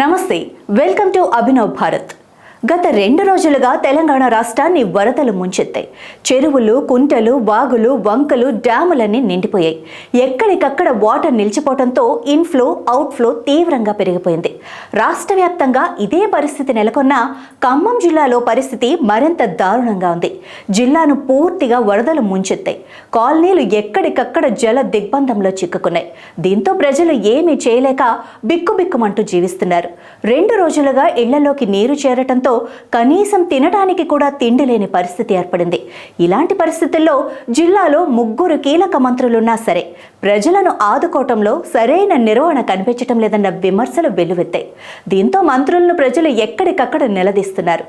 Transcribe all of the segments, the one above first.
నమస్తే welcome to Abhinav Bharat. గత రెండు రోజులుగా తెలంగాణ రాష్ట్రాన్ని వరదలు ముంచెత్తాయి. చెరువులు కుంటలు వాగులు వంకలు డ్యాములన్నీ నిండిపోయాయి. ఎక్కడికక్కడ వాటర్ నిలిచిపోవడంతో ఇన్ఫ్లో అవుట్ఫ్లో తీవ్రంగా పెరిగిపోయింది. రాష్ట్ర వ్యాప్తంగా ఇదే పరిస్థితి నెలకొన్న ఖమ్మం జిల్లాలో పరిస్థితి మరింత దారుణంగా ఉంది. జిల్లాను పూర్తిగా వరదలు ముంచెత్తాయి. కాలనీలు ఎక్కడికక్కడ జల దిగ్బంధంలో చిక్కుకున్నాయి. దీంతో ప్రజలు ఏమీ చేయలేక బిక్కుబిక్కుమంటూ జీవిస్తున్నారు. రెండు రోజులుగా ఇళ్ళలోకి నీరు చేరటంతో కనీసం తినడానికి కూడా తిండి లేని పరిస్థితి ఏర్పడింది. ఇలాంటి పరిస్థితుల్లో జిల్లాలో ముగ్గురు కీలక మంత్రులున్నా సరే ప్రజలను ఆదుకోవటంలో సరైన నిర్వహణ కనిపించటం లేదన్న విమర్శలు వెల్లువెత్తాయి. దీంతో మంత్రులను ప్రజలు ఎక్కడికక్కడ నిలదీస్తున్నారు.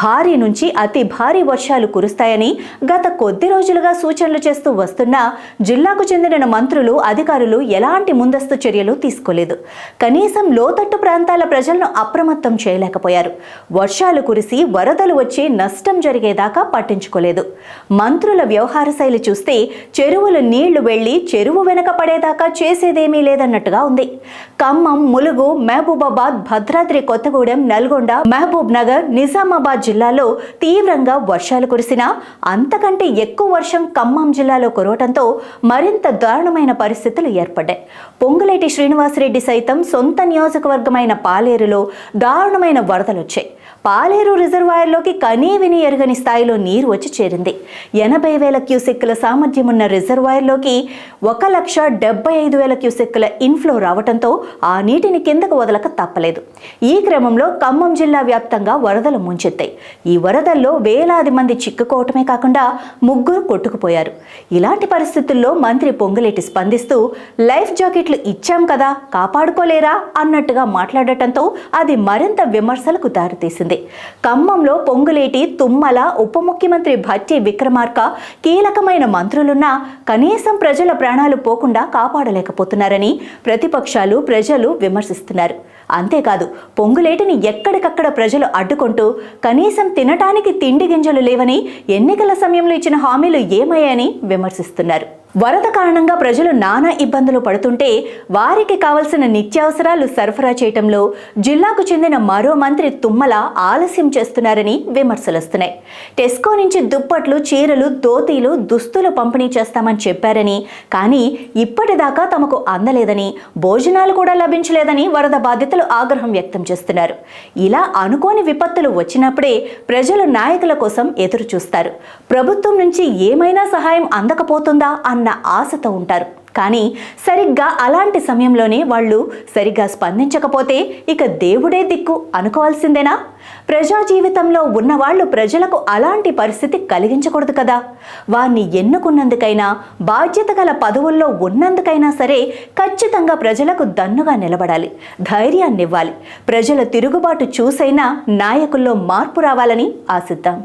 భారీ నుంచి అతి భారీ వర్షాలు కురుస్తాయని గత కొద్ది రోజులుగా సూచనలు చేస్తూ వస్తున్నా జిల్లాకు చెందిన మంత్రులు అధికారులు ఎలాంటి ముందస్తు చర్యలు తీసుకోలేదు. కనీసం లోతట్టు ప్రాంతాల ప్రజలను అప్రమత్తం చేయలేకపోయారు. వర్షాలు కురిసి వరదలు వచ్చి నష్టం జరిగేదాకా పట్టించుకోలేదు. మంత్రుల వ్యవహార శైలి చూస్తే చెరువులు నీళ్ళు వెళ్ళి చెరువు వెనక పడేదాకా చేసేదేమీ లేదన్నట్టుగా ఉంది. ఖమ్మం ములుగు మహబూబాబాద్ భద్రాద్రి కొత్తగూడెం నల్గొండ మహబూబ్ నగర్ నిజామాబాద్ జిల్లాలో తీవ్రంగా వర్షాలు కురిసినా అంతకంటే ఎక్కువ వర్షం ఖమ్మం జిల్లాలో కురవటంతో మరింత దారుణమైన పరిస్థితులు ఏర్పడ్డాయి. పొంగులేటి శ్రీనివాసరెడ్డి సైతం సొంత నియోజకవర్గమైన పాలేరులో దారుణమైన వరదలు వచ్చాయి. పాలేరు రిజర్వాయర్లోకి కనీ విని ఎరగని స్థాయిలో నీరు వచ్చి చేరింది. ఎనభై వేల క్యూసెక్కుల సామర్థ్యం ఉన్న రిజర్వాయర్లోకి ఒక లక్ష డెబ్బై ఐదు వేల క్యూసెక్కుల ఇన్ఫ్లో రావడంతో ఆ నీటిని కిందకు వదలక తప్పలేదు. ఈ క్రమంలో ఖమ్మం జిల్లా వ్యాప్తంగా వరదలు ముంచెత్తాయి. ఈ వరదల్లో వేలాది మంది చిక్కుకోవటమే కాకుండా ముగ్గురు కొట్టుకుపోయారు. ఇలాంటి పరిస్థితుల్లో మంత్రి పొంగులేటి స్పందిస్తూ లైఫ్ జాకెట్లు ఇచ్చాం కదా కాపాడుకోలేరా? అన్నట్టుగా మాట్లాడటంతో అది మరింత విమర్శలకు దారితీసింది. ఖమ్మంలో పొంగులేటి తుమ్మల ఉప ముఖ్యమంత్రి భట్టి విక్రమార్క కీలకమైన మంత్రులున్నా కనీసం ప్రజల ప్రాణాలు పోకుండా కాపాడలేకపోతున్నారని ప్రతిపక్షాలు ప్రజలు విమర్శిస్తున్నారు. అంతేకాదు పొంగులేటిని ఎక్కడికక్కడ ప్రజలు అడ్డుకుంటూ కనీసం తినటానికి తిండి గింజలు లేవని ఎన్నికల సమయంలో ఇచ్చిన హామీలు ఏమయ్యాయని విమర్శిస్తున్నారు. వరద కారణంగా ప్రజలు నానా ఇబ్బందులు పడుతుంటే వారికి కావలసిన నిత్యావసరాలు సరఫరా చేయటంలో జిల్లాకు చెందిన మరో మంత్రి తుమ్మల ఆలస్యం చేస్తున్నారని విమర్శలు వస్తున్నాయి. టెస్కో నుంచి దుప్పట్లు చీరలు దోతీలు దుస్తులు పంపిణీ చేస్తామని చెప్పారని కానీ ఇప్పటిదాకా తమకు అందలేదని భోజనాలు కూడా లభించలేదని వరద బాధితులు ఆగ్రహం వ్యక్తం చేస్తున్నారు. ఇలా అనుకోని విపత్తులు వచ్చినప్పుడే ప్రజలు నాయకుల కోసం ఎదురు చూస్తారు ప్రభుత్వం నుంచి ఏమైనా సహాయం అందకపోతుందా అన్న ఆశతో ఉంటారు. కానీ సరిగ్గా అలాంటి సమయంలోనే వాళ్ళు సరిగ్గా స్పందించకపోతే ఇక దేవుడే దిక్కు అనుకోవాల్సిందేనా? ప్రజా జీవితంలో ఉన్నవాళ్ళు ప్రజలకు అలాంటి పరిస్థితి కలిగించకూడదు కదా. వారిని ఎన్నుకున్నందుకైనా బాధ్యత గల పదవుల్లో ఉన్నందుకైనా సరే ఖచ్చితంగా ప్రజలకు దన్నుగా నిలబడాలి ధైర్యాన్నివ్వాలి. ప్రజల తిరుగుబాటు చూసైనా నాయకుల్లో మార్పు రావాలని ఆశిద్దాం.